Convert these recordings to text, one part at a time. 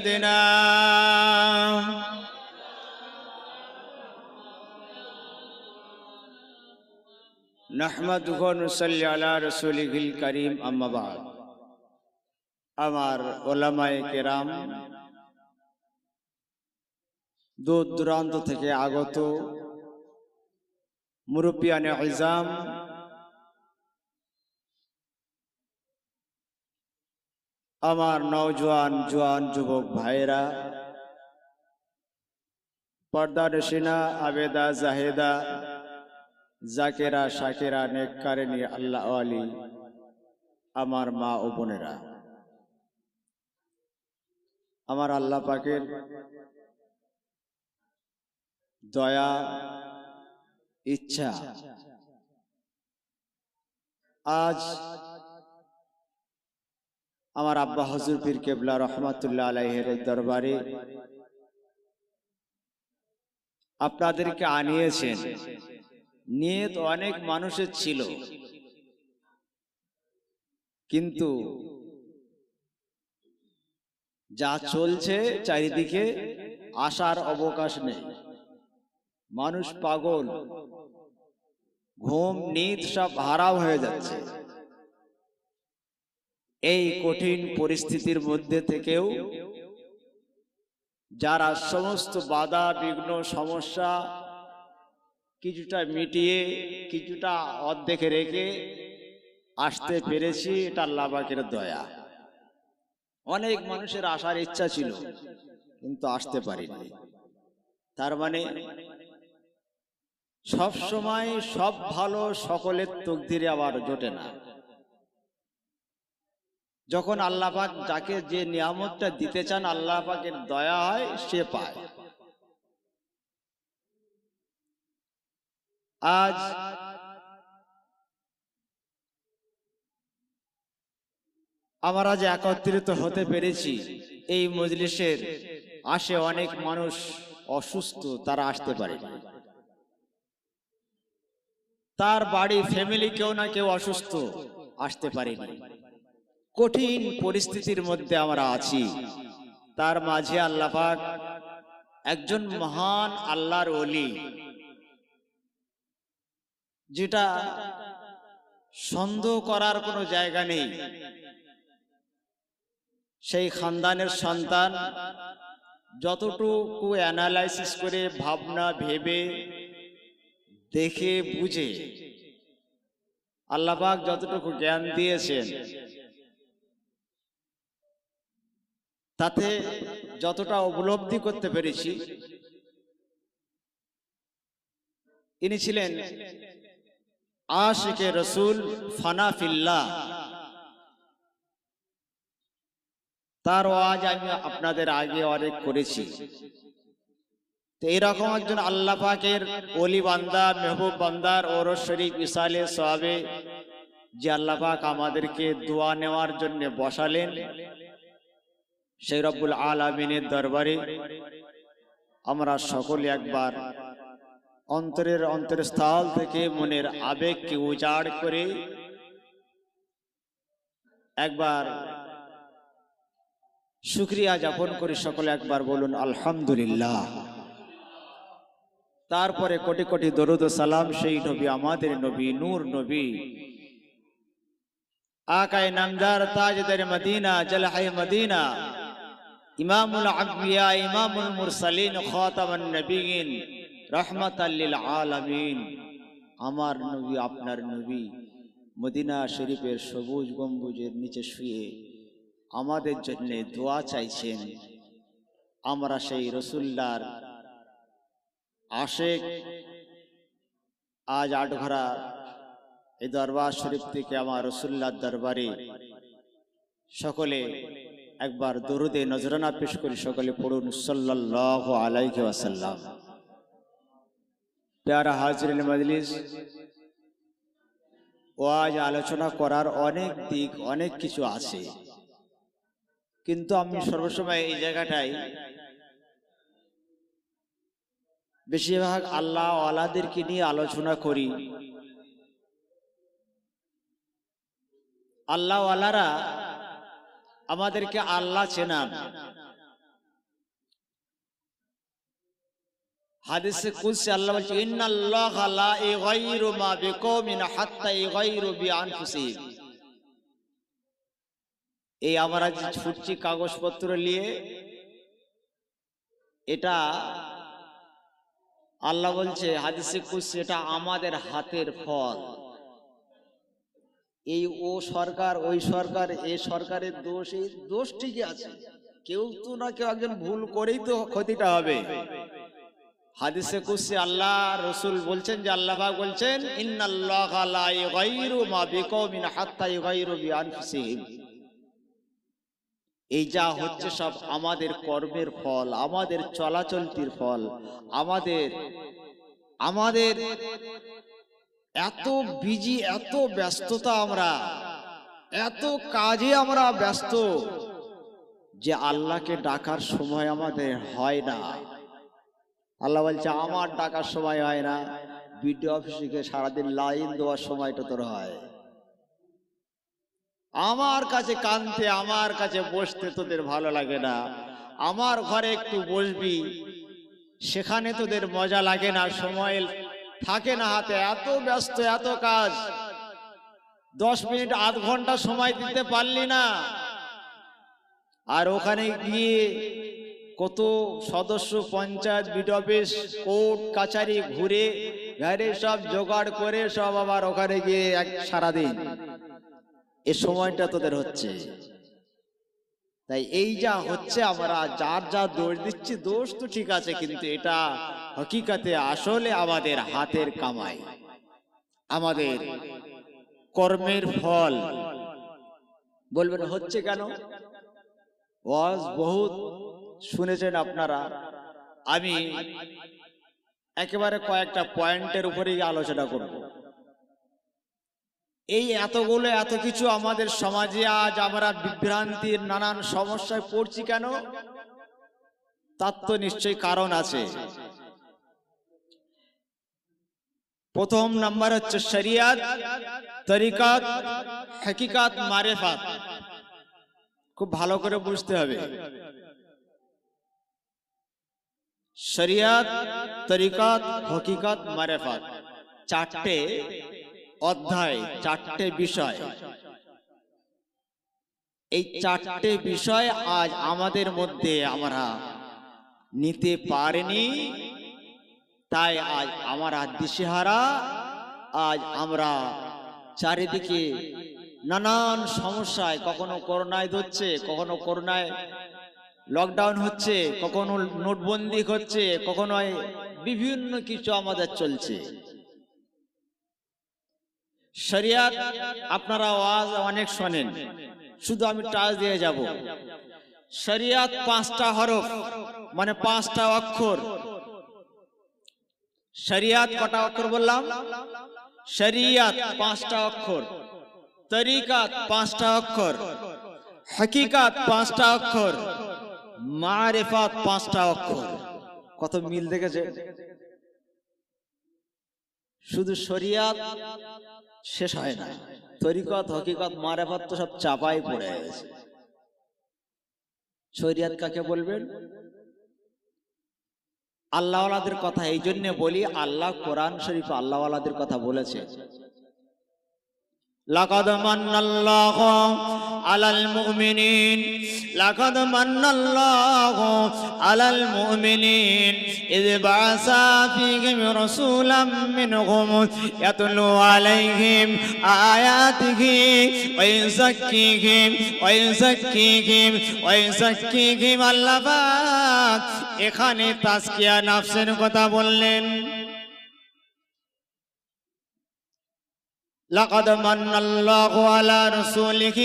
سيدنا نحمده ونصلي على رسوله الكريم أما بعد আমার ওলামায়ে কেরাম দূর দূরান্ত থেকে আগত মুরব্বিয়ানে ইজাম আমার নওজোয়ান জোয়ান যুবক ভাইরা পর্দা নসিনা আবেদা জাহেদা, জাকেরা শাকেরা নেককারিনী আল্লাহ আলী আমার মা ও বোনেরা। আমার আল্লাহ পাকের দয়া, ইচ্ছা, আজ আমার আব্বা হজুর পীর কেবলা রহমাতুল্লাহ আলাইহের দরবারে আপনাদেরকে আনিয়েছেন। নিয়ে তো অনেক মানুষের ছিল। কিন্তু যা চলছে চারিদিকে আসার অবকাশ নেই। মানুষ পাগল। ঘুম, নিদ সব হারাম হয়ে যাচ্ছে। এই কঠিন পরিস্থিতির মধ্যে থেকেও যারা সমস্ত বাধা, বিঘ্ন, সমস্যা কিছুটা মিটিয়ে, কিছুটা অর্ধেকে রেখে আসতে পেরেছি, এটা আল্লাহবাকের দয়া। অনেক মানুষের আসার ইচ্ছা ছিল, কিন্তু আসতে পারিনি। তার মানে সব সময় সব ভালো সকলের তকদিরে আবার জোটে না। যখন আল্লাহ যাকে যে নিয়ামতটা দিতে চান আল্লাহ পাকের দয়া হয়, সে পায়। আজ আমরা যে একত্রিত হতে পেরেছি, এই মজলিসের আসে অনেক মানুষ অসুস্থ, তারা আসতে পারে। তার বাড়ি ফ্যামিলি কেউ না কেউ অসুস্থ, আসতে পারেনি। কঠিন পরিস্থিতির মধ্যে আমরা আছি। তার মাঝে আল্লাহ একজন মহান আল্লাহর অলি যেটা সন্দেহ করার কোনো জায়গা নেই। সেই খানদানের সন্তান যতটুকু অ্যানালাইসিস করে, ভাবনা, ভেবে, দেখে, বুঝে আল্লাপাক যতটুকু জ্ঞান দিয়েছেন তাতে যতটা উপলব্ধি করতে পেরেছি, ইনি ছিলেন আশিকে রসুল ফানাফিল্লা। তার আজ আমি আপনাদের আগে অনেক করেছি। তো এরকম একজন আল্লাহ পাকের অলি বান্দা, মেহবুব বান্দার ওরস শরীফ ইসালে সবে যে আল্লাহ পাক আমাদেরকে দোয়া নেওয়ার জন্য বসালেন। সেই রব্বুল আলমিনের দরবারে আমরা সকলে একবার অন্তরের অন্তরস্থল থেকে মনের আবেগকে উজাড় করে একবার শুক্রিয়া যাপন করে সকলে একবার বলুন, আলহামদুলিল্লাহ। তারপরে কোটি কোটি দরুদ সালাম সেই নবী, আমাদের নবী, নূর নবী। আকায় নামদার তাজদার মদিনা জলহাই মদিনা। ইমামুল আম্বিয়া, ইমামুল মুরসালিন, খাতামান নবীন রহমাতাল্লিল আলামিন। আমার নবী, আপনার নবী, মদিনা শরীফের সবুজ গম্বুজের নিচে শুয়ে আমাদের জন্য দোয়া চাইছেন। আমরা সেই রসুল্লার আশেক আজ আটঘরা এই দরবার শরীফ থেকে আমার রসুল্লার দরবারে সকলে একবার দরুদে নজরানা পেশ করি সকলে পড়ুন সাল্লাহ আলাইহি ওয়াসাল্লাম। প্যারা হাজরিন মজলিস ও আজ আলোচনা করার অনেক দিক, অনেক কিছু আছে। কিন্তু আমি সর্বসময় এই জায়গাটায় বেশিরভাগ আল্লাহ আলাদেরকে নিয়ে আলোচনা করি। আল্লাহ আলারা আমাদেরকে আল্লাহ চেনান। হাদিসে কুলসি আল্লাহ বলছে ইন্নাল্লাহ লা ইগাইরু মা বিকৌমিন হাত্তা ইগাইরু বিআনফুসিহিম এই আমরা যে ছুটছি কাগজপত্র নিয়ে এটা আল্লাহ বলছে হাদিসে কুলসি এটা আমাদের হাতের ফল। এই ও সরকার, ওই সরকার এই সরকারের দোষ, এই দোষ ঠিকই আছে। কেউ তো না কেউ একজন ভুল করেই তো ক্ষতিটা হবে। হাদিসে কুসি আল্লাহ রসুল বলছেন যে আল্লাহ বলছেন এই যা হচ্ছে সব আমাদের কর্মের ফল, আমাদের চলাচলতির ফল, আমাদের আমাদের এত বিজি এত ব্যস্ততা আমরা। এত কাজে আমরা ব্যস্ত। যে আল্লাহকে ডাকার সময় আমাদের হয় না। আল্লাহ বলছে আমার ডাকার সময় হয় না। বিডিও অফিসে গিয়ে সারাদিন লাইন দেওয়ার সময়টা তোর হয়। আমার কাছে কানতে আমার কাছে বসতে তোদের ভালো লাগে না। আমার ঘরে একটু বসবি। সেখানে তোদের মজা লাগে না। সময় থাকে না হাতে, এত ব্যস্ত, এত কাজ। দশ মিনিট, আধ ঘণ্টা সময় দিতে পারলি না। আর ওখানে গিয়ে কত সদস্য, পঞ্চায়েত, বিড অফিস, কোর্ট, কাছারি ঘুরে ঘরে সব জোগাড় করে সব আবার ওখানে গিয়ে এক সারাদিন। এ সময়টা তোদের হচ্ছে। তাই এই যা হচ্ছে আমরা, যার যা দোষ দিচ্ছি, দোষ তো ঠিক আছে, কিন্তু এটা হকিকাতে আসলে আমাদের হাতের কামাই। আমাদের কর্মের ফল। বলবেন, হচ্ছে কেন? ওয়াজ বহুত শুনেছেন আপনারা। আমি একেবারে কয়েকটা পয়েন্টের উপরেই আলোচনা করব। এই এতগুলো এত কিছু আমাদের সমাজে আজ আমরা বিভ্রান্তির নানান সমস্যায় পড়ছি কেন? তার তো নিশ্চয়ই কারণ আছে। প্রথম নাম্বার হচ্ছে শরিয়াত, তরিকাত, হাকিকাত, মারেফাত। খুব ভালো করে বুঝতে হবে। শরিয়াত, তরিকাত, হকিকত, মারেফাত। চারটে অধ্যায়, চারটে বিষয়। এই চারটে বিষয় আজ আমাদের মধ্যে আমরা নিতে পারিনি। তাই আজ আমার আমরা দিশেহারা আজ আমরা চারিদিকে নানান সমস্যায়, কখনো করোনায় ধরছে, কখনো করোনায় লকডাউন হচ্ছে, কখনো নোটবন্দি হচ্ছে, কখনো বিভিন্ন কিছু আমাদের চলছে। শরিয়াত, আপনারা আওয়াজ অনেক শোনেন, শুধু আমি টাচ দিয়ে যাব। শরিয়াত পাঁচটা হরফ মানে পাঁচটা অক্ষর শরিয়াত কটা অক্ষর বললাম? শরিয়াত পাঁচটা অক্ষর। তরিকাত পাঁচটা অক্ষর। হকিকাত পাঁচটা অক্ষর। মারেফাত পাঁচটা অক্ষর। কত মিল দেখেছে? শুধু শরিয়াত শেষ হয় না, তরিকত, হকিকত, মারেফাত তো সব চাপাই পড়ে গেছে। শরিয়াত কাকে বলবেন? আল্লাহওয়ালাদের কথা এই জন্য বলি আল্লাহ কোরআন শরীফ আল্লাহওয়ালাদের কথা বলেছে। লাকাদ মান্নাল্লাহু আলাল মুমিনিন। লাকাদ মান্নাল্লাহু আলাল মুমিনিন। ইয বা'সা ফিহিম রাসূলাম মিনহুম ইয়াতলু আলাইহিম আয়াতিহি ওয়া ইউযাক্কিহিম ওয়া ইউযাক্কিহিম ওয়া আল্লাহ এখানে তাসকিয়া নাফসের কথা বললেন। لقد من الله على رسوله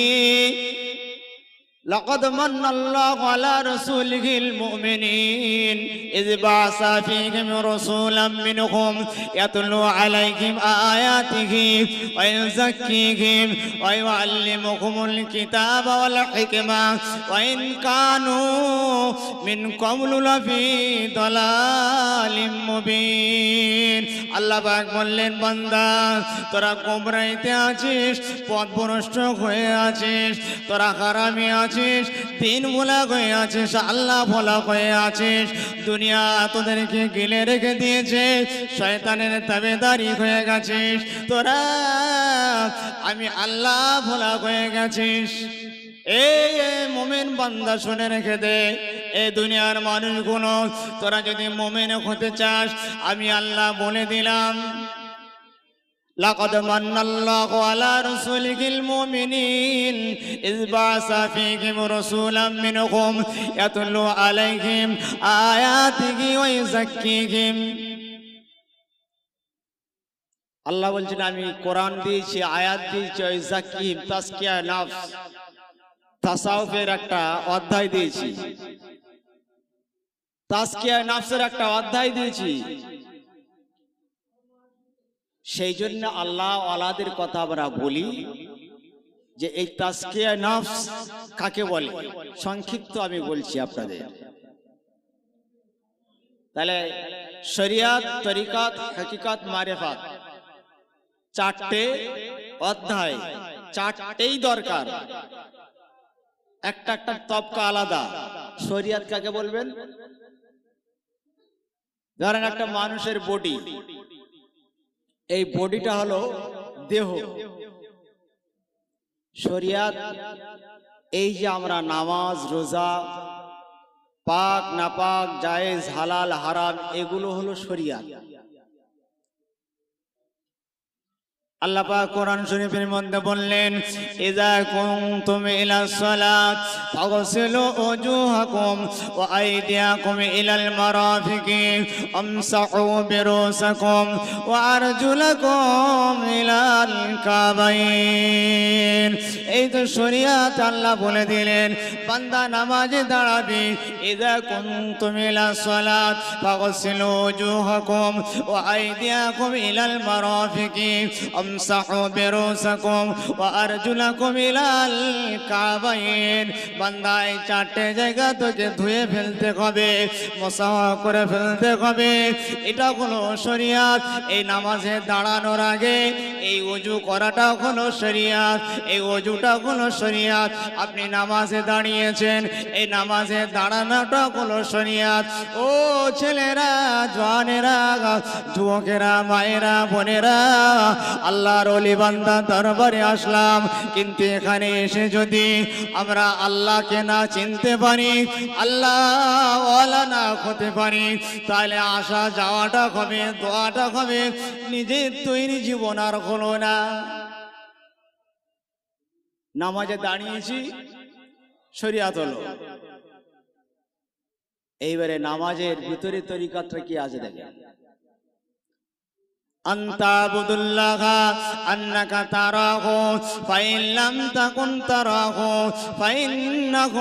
لقد من الله على رسوله المؤمنين إذ بعث فيهم رسولا منهم يتلو عليهم آياته ويزكيهم ويعلمهم الكتاب والحكمة وإن كانوا من قبل لفي ضلال مبين আল্লাহ পাক বললেন বান্দা তোরা গোমরাইতে আছিস পথ ভ্রষ্ট হয়ে আছিস তোরা হারামি আছিস দিন ভোলা হয়ে আছিস, আল্লাহ ভোলা হয়ে আছিস। দুনিয়া তোদেরকে গিলে রেখে দিয়েছে, শয়তানের তাবেদারি হয়ে গেছিস। তোরা, আমি আল্লাহ ভোলা হয়ে গেছিস। এই মোমেন বান্দা শুনে রেখে দে এ দুনিয়ার মানুষগুলো, তোরা যদি মোমেন হতে চাস, আমি আল্লাহ বলে দিলাম। لقد من الله على رسوله المؤمنين إذ بعث فيهم رسولا منهم يتلو عليهم آياته ويزكيهم আল্লাহ বলছেন আমি কোরআন দিয়েছি আয়াত দিয়েছি ওই জাকিম তাসকিয়া নাফস তাসাউফের একটা অধ্যায় দিয়েছি তাসকিয়া নাফসের একটা অধ্যায় দিয়েছি সেই জন্য আল্লাহ আলাদের কথা আমরা বলি যে এই তাসকিয়া নফস কাকে বলে? সংক্ষিপ্ত আমি বলছি আপনাদের। তাহলে শরিয়াত, তরিকাত, হকিকাত, মারেফাত চারটে অধ্যায়, চারটেই দরকার। একটা একটা তবকা আলাদা। শরিয়াত কাকে বলবেন? ধরেন একটা মানুষের বডি এই বডিটা হলো দেহ। শরিয়াত, এই যে আমরা নামাজ, রোজা, পাক, নাপাক, জায়েজ, হালাল, হারাম, এগুলো হলো শরিয়াত। আল্লাহ পাক কোরআন শরীফের মধ্যে বললেন, ইযা কুনতুম ইলা সালাত, ফাগসিলু ওজুহাকুম ওয়া আইদিয়াকুম ইলাল মারাফিকি আমসাহু বিরুসাকুম ওয়া আরজুলাকুম ইলাল কাবাইন। এই তো শরিয়াত আল্লাহ বলে দিলেন, বান্দা নামাজে দাঁড়াবি, ইযা কুনতুম ইলা সালাত, ফাগসিলু ওজুহাকুম ওয়া আইদিয়াকুম ইলাল মারাফিকি امسحوا برؤوسكم وارجلكم الى الكعبين বান্দা এই চারটে জায়গা তোকে ধুয়ে ফেলতে হবে মোসাফা করে ফেলতে হবে এটা হলো শরিয়াত এই নামাজে দাঁড়ানোর আগে এই অজু করাটা হলো শরিয়াত এই অজুটা হলো শরিয়াত আপনি নামাজে দাঁড়িয়েছেন এই নামাজে দাঁড়ানোটা হলো শরিয়াত ও ছেলেরা জওয়ানেরা যুবকেরা মায়েরা বোনেরা আল্লাহর অলি বান্দা দরবারে আসলাম। কিন্তু এখানে এসে যদি আমরা আল্লাহকে না চিনতে পারি আল্লাহ না হতে পারি, তাহলে আসা যাওয়াটা হবে, দোয়াটা হবে, নিজের তৈরি জীবন আর হলো না। নামাজে দাঁড়িয়েছি, শরিয়াত হলো। এইবারে নামাজের ভিতরে তরিকাটা কি আছে দেখেন। أن تعبد الله أنك تراه فإن لم تكن تراه فإنه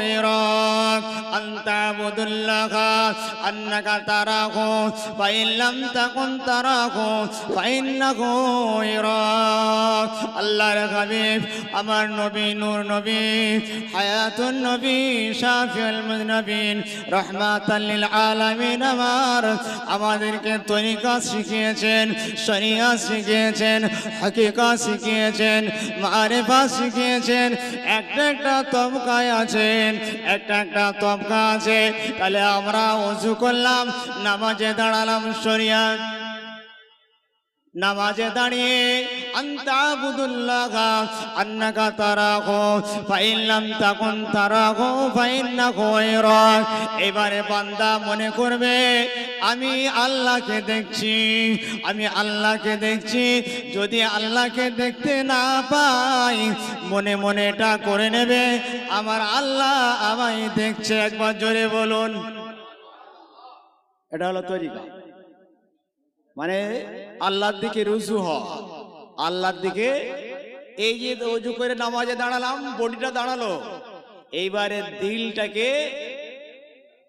يراك أن تعبد الله أنك تراه فإن لم تكن تراه فإنه يراك الله الحبيب আমার নবী নূর নবী হায়াতুন নবী শাফিউল মুজনবিন রহমাতাল লিল আলামিন আমার আমাদেরকে তরিকা শিখিয়েছেন শরিয়া শিখিয়েছেন হাকিকা শিখিয়েছেন মারেফা শিখিয়েছেন একটা একটা তবকায় আছেন, একটা একটা তবকা আছে। তাহলে আমরা উঁচু করলাম, নামাজে দাঁড়ালাম শরিয়া। নামাজে দাঁড়িয়ে এবারে বান্দা মনে করবে, আমি আল্লাহকে দেখছি, আমি আল্লাহকে দেখছি। যদি আল্লাহকে দেখতে না পাই, মনে মনে এটা করে নেবে। আমার আল্লাহ আমায় দেখছে, একবার জোরে বলুন। এটা হলো তরিকা। মানে আল্লাহর দিকে রুজু হ আল্লাহর দিকে এই যে অজু করে নামাজে দাঁড়ালাম, বডিটা দাঁড়াল। এইবারে দিলটাকে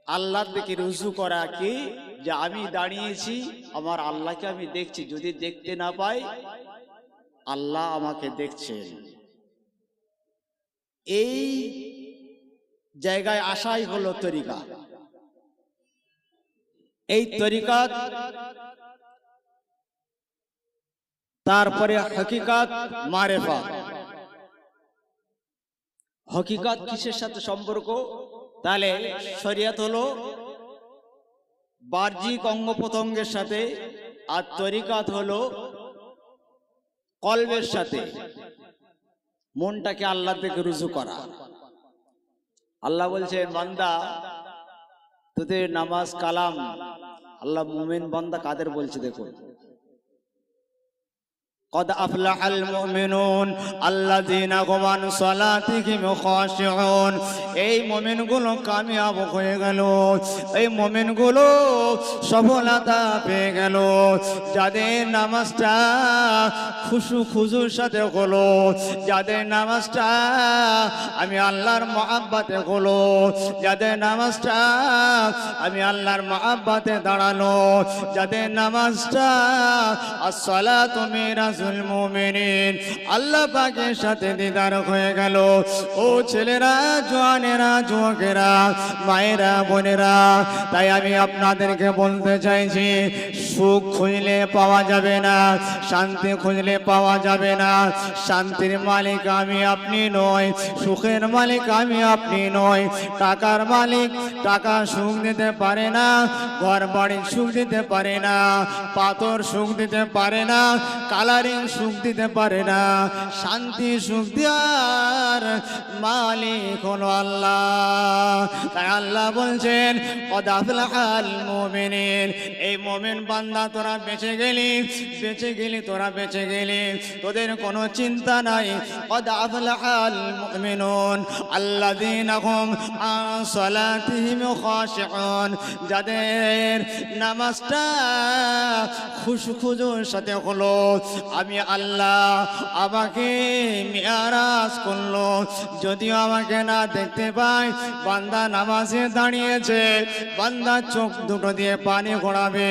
আল্লাহর দিকে রুজু করা কি? যে আমি দাঁড়িয়েছি, আমার আল্লাহকে আমি দেখছি। যদি দেখতে না পাই, আল্লাহ আমাকে দেখছেন। এই জায়গায় আসাই হলো তরিকা। এই তরিকা তারপরে হকিকাত, মারেফা। হকিকাত কিসের সাথে সম্পর্ক? তাহলে শরিয়াত হলো বাহ্যিক অঙ্গ প্রত্যঙ্গের সাথে আর তরিকাত হলো কলবের সাথে। মনটাকে আল্লাহ থেকে রুজু করা। আল্লাহ বলছে বান্দা, তোদের নামাজ কালাম। আল্লাহ মুমিন বান্দা কাদের বলছে দেখুন। قد أفلح المؤمنون الذين هم عن صلاتهم خاشعون এই মুমিনগুলো কামিয়াব হয়ে গেল এই মুমিনগুলো সফলতা পেয়ে গেল যাদের নামাজটা খুশু খুজুর সাথে হলো যাদের নামাজটা আমি আল্লাহর মহাব্বাতে হলো যাদের নামাজটা আমি আল্লাহর মহাব্বাতে দাঁড়ানো যাদের নামাজটা আসসালা তুমি রাজুল মুমিনিন। আল্লাহ পাকের সাথে দিদার হয়ে গেল। ও ছেলেরা, জোয়ানেরা, যুবকেরা, মায়েরা, বোনেরা, তাই আমি আপনাদেরকে বলতে চাইছি, সুখ খুঁজলে পাওয়া যাবে না, শান্তি খুঁজলে পাওয়া যাবে না। শান্তির মালিক আমি, আপনি নয় সুখের মালিক আমি, আপনি নয় টাকার মালিক টাকা সুখ দিতে পারে না ঘর বাড়ির সুখ দিতে পারে না, পাথর সুখ দিতে পারে না, কালারিং সুখ দিতে পারে না। শান্তি, সুখ দেওয়ার মালিক হলো আল্লাহ। আল্লাহ বলছেন অদাফলাহাল মুমিনিন। এই মুমিন বান্দা তোরা বেঁচে গেলি বেঁচে গেলি, তোরা বেঁচে গেলি। তোদের কোনো চিন্তা নাই। অদাফলাহাল মুমিনুন। আল্লাযীনা হুম আন সালাতিহিম খাশিউন। যাদের নামাজটা খুশু খুজুর সাথে হলো। আমি আল্লাহ আমাকে মিয়ারাজ করল। যদিও আমাকে না দেখতে পাই বান্দা নামাজে দাঁড়িয়েছে, বান্দা চোখ দুটো দিয়ে পানি গড়াবে।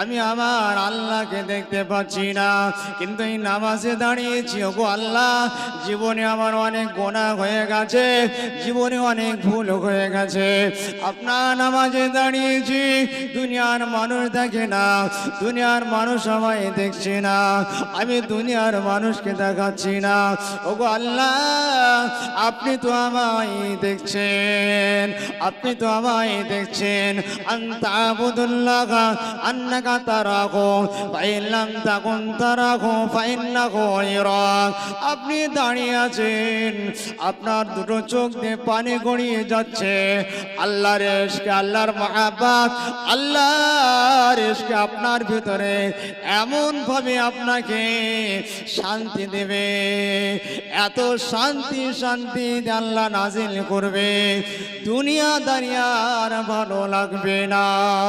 আমি আমার আল্লাহকে দেখতে পাচ্ছি না, কিন্তু এই নামাজে দাঁড়িয়েছি। ওগো আল্লাহ, জীবনে আমার অনেক গোনা হয়ে গেছে, জীবনে অনেক ভুল হয়ে গেছে। আপনার নামাজে দাঁড়িয়েছি, দুনিয়ার মানুষ দেখে না, দুনিয়ার মানুষ আমায় দেখছে না। আমি দুনিয়ার মানুষকে দেখাচ্ছি না। ওগো আল্লাহ, আপনি তো আমায় দেখছেন, আপনি তো আমায় দেখছেন। ইরাক আপনি দাঁড়িয়ে আছেন, আপনার দুটো চোখ দিয়ে পানি গড়িয়ে যাচ্ছে। আল্লাহর এসকে আল্লাহর মহাব্বাত, আল্লাহর এসকে আপনার ভিতরে এমন ভাবে আপনাকে শান্তি দেবে। এত শান্তি শান্তি আল্লাহ নাজিল করবে। দুনিয়া দাঁড়িয়ে আর ভালো লাগবে না।